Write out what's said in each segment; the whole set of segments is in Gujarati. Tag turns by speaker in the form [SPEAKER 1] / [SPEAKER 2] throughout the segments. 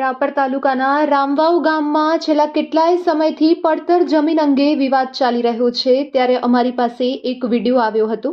[SPEAKER 1] રાપર તાલુકાના રામવાવ ગામમાં છેલ્લા કેટલાય સમયથી પડતર જમીન અંગે વિવાદ ચાલી રહ્યો છે. ત્યારે અમારી પાસે એક વીડિયો આવ્યો હતો.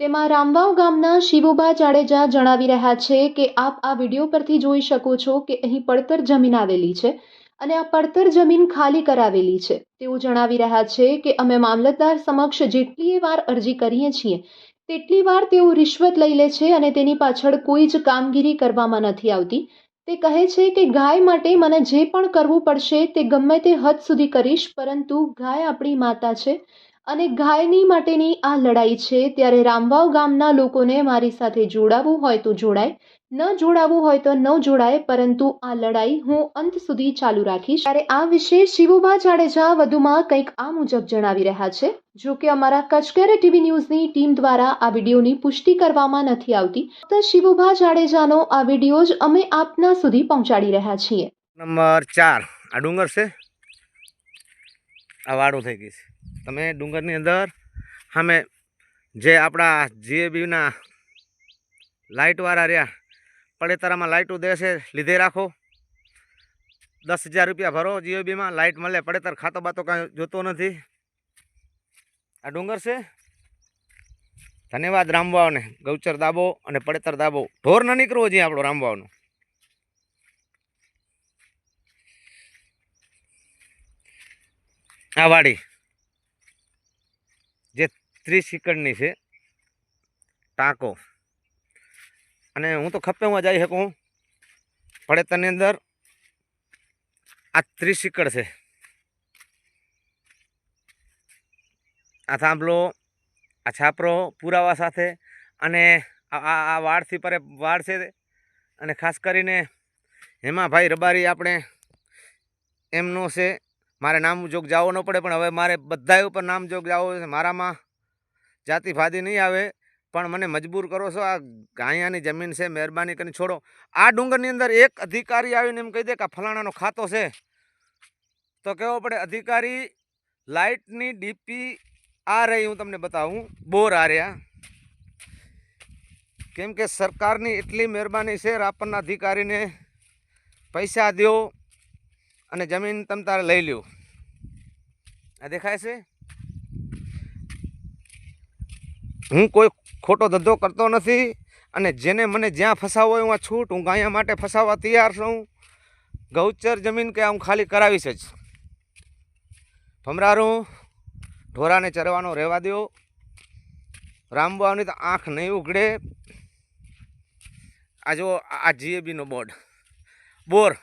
[SPEAKER 1] તેમાં રામવાવ ગામના શિવુભા જાડેજા જણાવી રહ્યા છે કે, આપ આ વીડિયો પરથી જોઈ શકો છો કે અહીં પડતર જમીન આવેલી છે અને આ પડતર જમીન ખાલી કરાવેલી છે. તેઓ જણાવી રહ્યા છે કે, અમે મામલતદાર સમક્ષ જેટલી વાર અરજી કરીએ છીએ, તેટલી વાર તેઓ રિશ્વત લઈ લે છે અને તેની પાછળ કોઈ જ કામગીરી કરવામાં નથી આવતી. તે કહે છે કે ગાય માટે મને જે પણ કરવું પડશે તે ગમે તે હદ સુધી કરીશ, પરંતુ ગાય આપણી માતા છે અને ગાયની માટેની આ લડાઈ છે. ત્યારે રામવાવ ગામના લોકોને મારી સાથે જોડાવવું હોય તો જોડાય ન જોડાવવું હોય તો ન જોડાય, પરંતુ આ લડાઈ હું અંત સુધી ચાલુ રાખીશ. ત્યારે આ વિશે શિવુભા જાડેજા વધુમાં કંઈક આ મુજબ જણાવી રહ્યા છે. જો કે અમારા કચકેરે ટીવી ન્યૂઝની ટીમ દ્વારા આ વિડીયોની પુષ્ટિ કરવામાં નથી આવતી, તો શિવુભા જાડેજાનો આ વીડિયો જ અમે આપના સુધી પહોંચાડી રહ્યા છીએ.
[SPEAKER 2] નંબર ચાર. આ ડુંગર છે? આ વાડો થઈ ગઈ છે. તમે ડુંગરની અંદર અમે જે આપણા જીએબીના લાઇટવાળા રહ્યા પડેતરામાં લાઇટો છે લીધે રાખો. દસ હજાર રૂપિયા ભરો જીએબીમાં લાઇટ મળે, પડેતર ખાતો બાતો કાંઈ જોતો નથી. આ ડુંગર છે. ધન્યવાદ રામવાવને. ગૌચર દાબો અને પડેતર દાબો. ઢોર ન નીકળવો જોઈએ આપણો રામવાવનો. આ વાડી જે ત્રીસ એકડની છે, ટાંકો. અને હું તો ખપ્પેમાં જઈ શકું પડેતરની અંદર આ ત્રીસ એકડ છે. આ થાંભલો, આ છાપરો પુરાવા સાથે અને આ આ વાડથી પરે વાડ છે. અને ખાસ કરીને હેમાભાઈ રબારી આપણે એમનો છે. મારે નામ જોગ જાવો ન પડે, પણ હવે મારે બધા ઉપર નામ જોગ જાવો છે. મારામાં જાતિ ફાદી નહીં આવે. પણ મને મજબૂર કરો છો, આ ગાયાની જમીન છે, મહેરબાની કરીને છોડો. આ ડુંગરની અંદર એક અધિકારી આવીને એમ કહી દે કે ફલાણાનો ખાતો છે. તો કહેવો પડે, અધિકારી, લાઇટની ડીપી આ રહી, હું તમને બતાવું. બોર આ રહ્યા. કેમ કે સરકારની એટલી મહેરબાની છે, રાપરના અધિકારીને પૈસા દ્યો અને જમીન તમ તારે લઈ લ્યો. આ દેખાય છે? હું કોઈ ખોટો ધંધો કરતો નથી અને જેને મને જ્યાં ફસાવો હોય હું છૂટ, હું ગાયા માટે ફસાવવા તૈયાર છું. ગૌચર જમીન કે હું ખાલી કરાવીશ જ. ભમરારું, ઢોરાને ચરવાનો રહેવા દો રામબાની તો આંખ નહીં ઉઘડે. આ જો આ જીએબીનો બોર્ડ. બોર.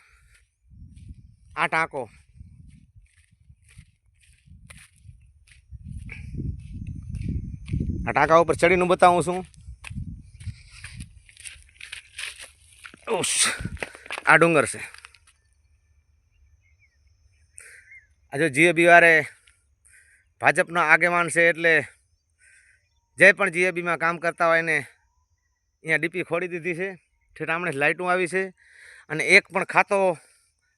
[SPEAKER 2] આ ટાંકો. આ ટાંકા ઉપર ચડીને બતાવું છું. આ ડુંગર છે. આજે જીએ બિવારે વારે ભાજપનો આગેવાન છે એટલે જે પણ જીએબીમાં કામ કરતા હોય એને અહીંયા ડીપી ખોડી દીધી છે. ઠેઠામણે લાઇટો આવી છે અને એક પણ ખાતો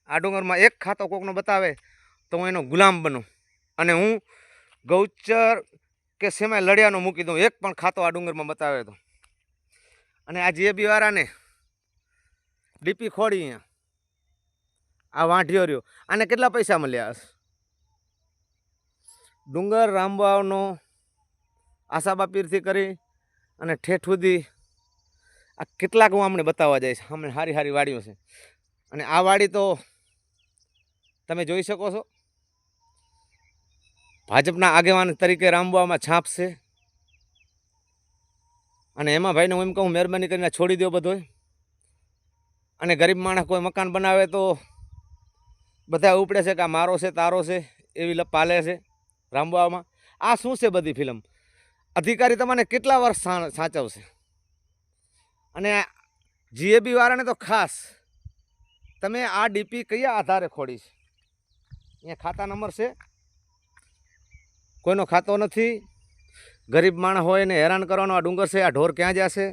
[SPEAKER 2] આ ડુંગરમાં એક ખાતો કોકનો બતાવે તો હું એનો ગુલામ બનું. અને હું ગૌચર કે સેમાય લડિયાનો મૂકી દઉં. એક પણ ખાતો આ ડુંગરમાં બતાવે તો. અને આ જીએબી વાળાને ડીપી ખોડી અહીંયા. આ વાંઢિયો રહ્યો. આને કેટલા પૈસા મળ્યા હશે? ડુંગર રામબાવનો આશાબા પીરથી કરી અને ઠેઠ સુધી આ કેટલાક હું અમને બતાવવા જઈશ અમને સારી સારી વાડીઓ છે. અને આ વાડી તો તમે જોઈ શકો છો. ભાજપના આગેવાન તરીકે રામબામાં છાપ અને એમાં ભાઈને હું એમ કહું, મહેરબાની કરીને છોડી દો બધોય. અને ગરીબ માણસ કોઈ મકાન બનાવે તો બધા ઉપડે છે કે આ મારો છે, તારો છે, એવી પાલે છે રામબામાં આ શું છે બધી ફિલ્મ? અધિકારી તમને કેટલા વર્ષ સાચવશે? અને જીએબી વાળાને તો ખાસ, તમે આ ડીપી કયા આધારે ખોડી છે? અહીંયા ખાતા નંબર છે કોઈનો ખાતો નથી. ગરીબ માણસ હોય એને હેરાન કરવાનો આ ડુંગર છે, આ ઢોર ક્યાં જશે?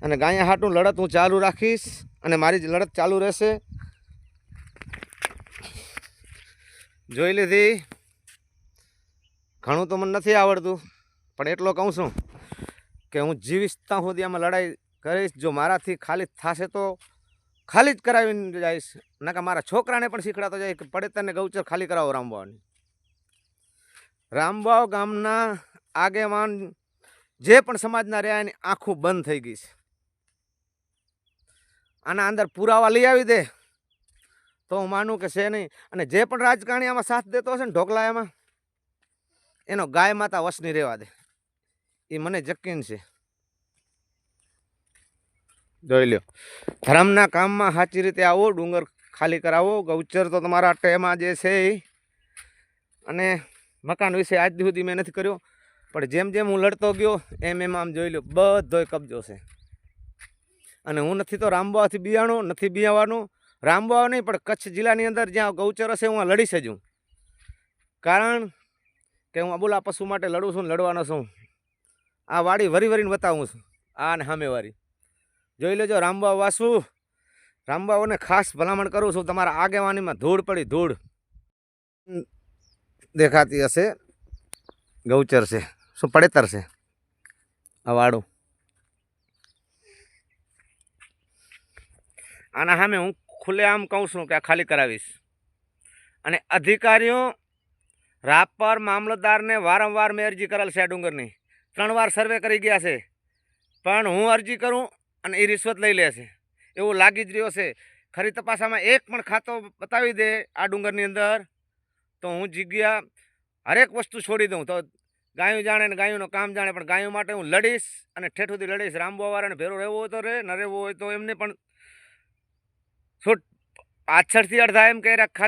[SPEAKER 2] અને ગાયા હાટું લડત હું ચાલુ રાખીશ અને મારી જ લડત ચાલુ રહેશે. જોઈ લીધી. ઘણું તો મને નથી આવડતું, પણ એટલો કહું છું કે હું જીવીશ ત્યાં સુધી આમાં લડાઈ કરીશ. જો મારાથી ખાલી થશે તો ખાલી જ કરાવીને જઈશ. નકા મારા છોકરાને પણ શીખડાતો જાય કે પડેતરને ગૌચર ખાલી કરાવો રામબાવાની રામબાવ ગામના આગેવાન જે પણ સમાજના રહ્યા એની આંખું બંધ થઈ ગઈ છે. આના અંદર પુરાવા લઈ આવી દે. તો હું માનું કે છે નહીં. અને જે પણ રાજકારણી આમાં સાથ દેતો હશે ને ઢોકલા એમાં, એનો ગાય માતા વસની રહેવા દે. એ મને જકીન છે. જોઈ લ્યો. ધર્મના કામમાં સાચી રીતે આવો, ડુંગર ખાલી કરાવો. ગૌચર તો તમારા ટેમાં જે છે એ અને મકાન વિશે આજ સુધી મેં નથી કર્યો, પણ જેમ જેમ હું લડતો ગયો, એમ એમ આમ જોઈ લો, બધોય કબજો છે. અને હું નથી તો રામબાવાથી બિયાણો, નથી બિયાવાનો. રામબાવા નહીં, પણ કચ્છ જિલ્લાની અંદર જ્યાં ગૌચર હશે, હું લડીશ જ હું. કારણ કે હું અબુલા પશુ માટે લડું છું લડવાનો છું. આ વાડી વરી વરીને બતાવું છું. આ ને સામે વાળી. જોઈ લેજો, રામબાવ વાસુ. રામબાઓને ખાસ ભલામણ કરું છું. તમારા આગેવાનીમાં ધૂળ પડી, ધૂળ. દેખાતી હશે. ગૌચર છે. શું પડેતર છે? આ વાડું આના સામે હું ખુલ્લેઆમ કહું છું કે આ ખાલી કરાવીશ. અને અધિકારીઓ રાપર મામલતદારને વારંવાર મેં અરજી કરેલ છે આ ડુંગરની. ત્રણ વાર સર્વે કરી ગયા છે. પણ હું અરજી કરું અને એ રિશ્વત લઈ લે છે. એવું લાગી જ રહ્યો છે. ખરી તપાસામાં એક પણ ખાતો બતાવી દે આ ડુંગરની અંદર. તો હું જગ્યા હરેક વસ્તુ છોડી દઉં. તો ગાયું જાણે ને ગાયુંનું કામ જાણે, પણ ગાયું માટે હું લડીશ અને ઠેઠ સુધી લડીશ. રામબોવાળાને ભેરો રહેવો હોય તો રહે ન રહેવો હોય તો એમને પણ છૂટ, પાછળથી અડધા એમ કહી